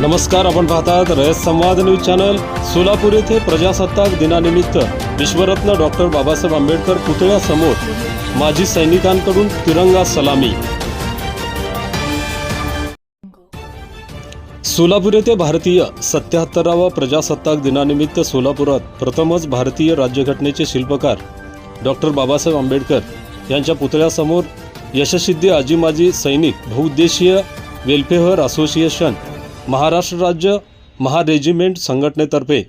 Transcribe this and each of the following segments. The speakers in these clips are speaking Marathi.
नमस्कार आपण पाहतात रयत संवाद न्यूज चॅनल. सोलापूर येथे प्रजासत्ताक दिनानिमित्त विश्वरत्न डॉक्टर बाबासाहेब आंबेडकर पुतळ्यासमोर माजी सैनिकांकडून तिरंगा सलामी. सोलापूर येथे भारतीय सत्याहत्तरावा प्रजासत्ताक दिनानिमित्त सोलापुरात प्रथमच भारतीय राज्यघटनेचे शिल्पकार डॉक्टर बाबासाहेब आंबेडकर यांच्या पुतळ्यासमोर यशसिद्धी आजी माजी सैनिक बहुउद्देशीय वेलफेअर असोसिएशन महाराष्ट्र राज्य महारेजिमेंट संघटनेतर्फे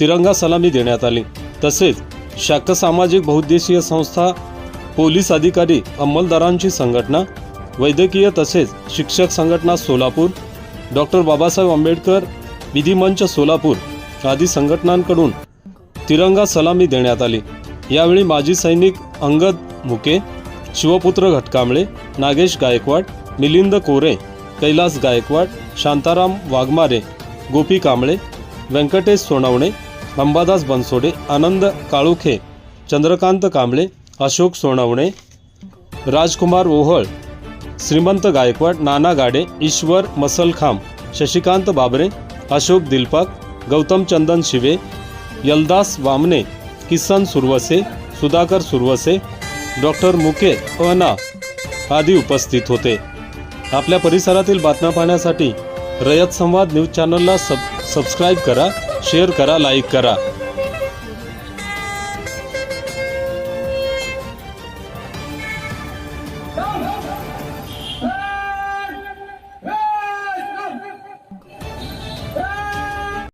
तिरंगा सलामी देण्यात आली. तसेच शाक सामाजिक बहुउद्देशीय संस्था पोलीस अधिकारी अंमलदारांची संघटना वैद्यकीय तसेच शिक्षक संघटना सोलापूर डॉक्टर बाबासाहेब आंबेडकर विधिमंच सोलापूर आदी संघटनांकडून तिरंगा सलामी देण्यात आली. यावेळी माजी सैनिक अंगद मुके शिवपुत्र घटकांबळे नागेश गायकवाड मिलिंद कोरे कैलास गायकवाड शांताराम वाघमारे गोपी कांबळे व्यंकटेश सोनवणे अंबादास बनसोडे आनंद काळुखे चंद्रकांत कांबळे अशोक सोनवणे राजकुमार ओहळ श्रीमंत गायकवाड नाना गाडे ईश्वर मसलखांब शशिकांत बाबरे अशोक दिलपाक गौतम चंदन शिवे यलदास वामने किसन सुरवसे सुधाकर सुरवसे डॉक्टर मुके अना आदी उपस्थित होते. आपल्या परिसरातील बातम्या पाहण्यासाठी रयत संवाद न्यूज चॅनलला सब सबस्क्राईब करा शेअर करा लाईक करा.